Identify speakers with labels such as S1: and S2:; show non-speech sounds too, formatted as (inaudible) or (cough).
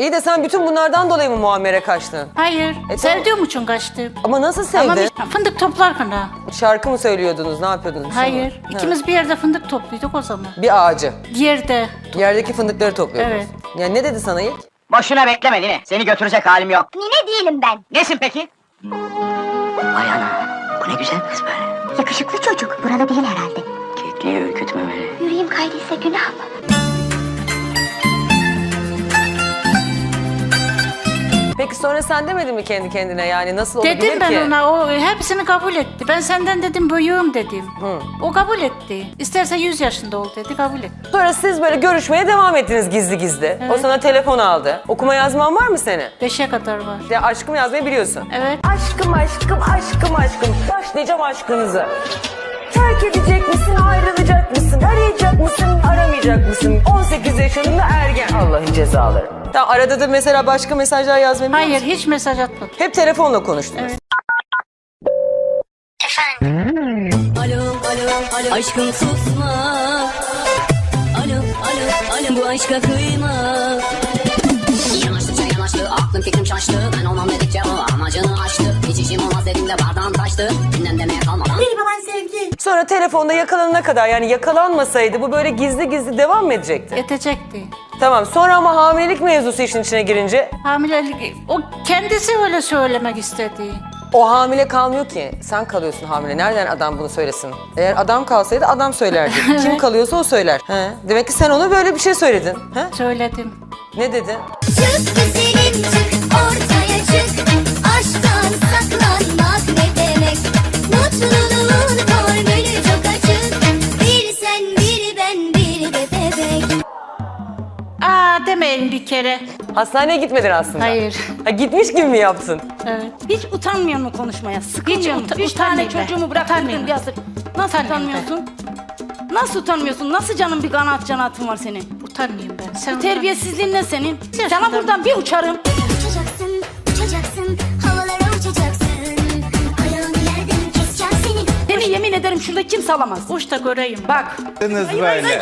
S1: İyi de sen bütün bunlardan dolayı mı muamere kaçtın?
S2: Hayır.
S1: E,
S2: Sevdiğim için kaçtım.
S1: Ama nasıl sevdin?
S2: Ama biz fındık toplarken ha.
S1: Şarkı mı söylüyordunuz? Ne yapıyordunuz?
S2: Hayır.
S1: Ha.
S2: İkimiz bir yerde fındık topluyorduk o zaman.
S1: Bir ağacı.
S2: Yerde.
S1: Yerdeki fındıkları topluyordunuz.
S2: Evet.
S1: Yani ne dedi sana ilk?
S3: Boşuna bekleme Nine. Seni götürecek halim yok.
S4: Nine değilim ben.
S3: Nesin peki? Vay ana. Bu ne güzel kız böyle.
S4: Yakışıklı çocuk. Buralı değil herhalde.
S3: Kekliği ürkütmemeli.
S4: Yüreğim kaydıysa günah mı?
S1: Peki sonra sen demedin mi kendi kendine yani nasıl olabilir
S2: Dedim ben
S1: ki?
S2: ona o hepsini kabul etti. Ben senden dedim büyüğüm dedim. O kabul etti. İsterse 100 yaşında ol dedi kabul etti.
S1: Sonra siz böyle görüşmeye devam ettiniz gizli gizli. O
S2: Evet.
S1: sana telefon aldı. Okuma yazman var mı senin?
S2: Beşe kadar var.
S1: Ya aşkım yazmayı biliyorsun.
S2: Evet.
S1: Aşkım aşkım aşkım aşkım. Başlayacağım aşkınızı. Terk edecek misin, ayrılacak mısın, arayacak mısın, aramayacak mısın? 18 yaşında ergen. Allah'ın cezaları. Tamam arada da mesela başka mesajlar yazmayı biliyor
S2: Hayır
S1: musun?
S2: hiç mesaj atmadı.
S1: Hep telefonla konuştunuz.
S2: Evet.
S5: Alo, alo, alo, aşkım susma. Alo, alo, alo, bu aşka kıyma. Yanaştıkça yanaştı, aklım fikrim şaştı. Ben olmam dedikçe o amacını aştı. Hiç işim olmaz dediğimde bardağım taştı. Gündem demeye kalmadan.
S1: Sonra telefonda yakalanana kadar yani yakalanmasaydı bu böyle gizli gizli devam mı edecekti?
S2: Edecekti.
S1: Tamam sonra ama hamilelik mevzusu işin içine girince
S2: Hamilelik, o kendisi öyle söylemek istedi.
S1: o hamile kalmıyor ki. Sen kalıyorsun hamile. Nereden adam bunu söylesin? Eğer adam kalsaydı adam söylerdi. (laughs) Kim kalıyorsa o söyler. He. Demek ki sen ona böyle bir şey söyledin. He?
S2: Söyledim.
S1: Ne dedin?
S4: Çık güzelim çık ortaya çık. Aşktan saklanmak
S2: Aa demeyin bir kere.
S1: Hastaneye gitmedin aslında.
S2: Hayır.
S1: Ha, gitmiş gibi mi yaptın?
S2: Evet.
S6: Hiç utanmıyor mu konuşmaya? Sıkılmıyor
S2: Hiç
S6: mu?
S2: uta-
S6: Üç tane
S2: ben.
S6: çocuğumu bıraktırdın
S2: Utanmıyorum.
S6: bir asır. Nasıl
S2: Utanmıyorum
S6: utanmıyorsun? Nasıl utanmıyorsun? Nasıl canın bir kanaat canatın var senin?
S2: Utanmıyorum ben. Sen
S6: Bu terbiyesizliğin ne senin? Sana buradan bir uçarım.
S4: Uçacaksın, uçacaksın, havalara uçacaksın. Ayağını yerden keseceğim seni.
S6: Seni yemin ederim şurada kimse alamaz.
S2: Uç da göreyim.
S6: Bak.
S7: böyle.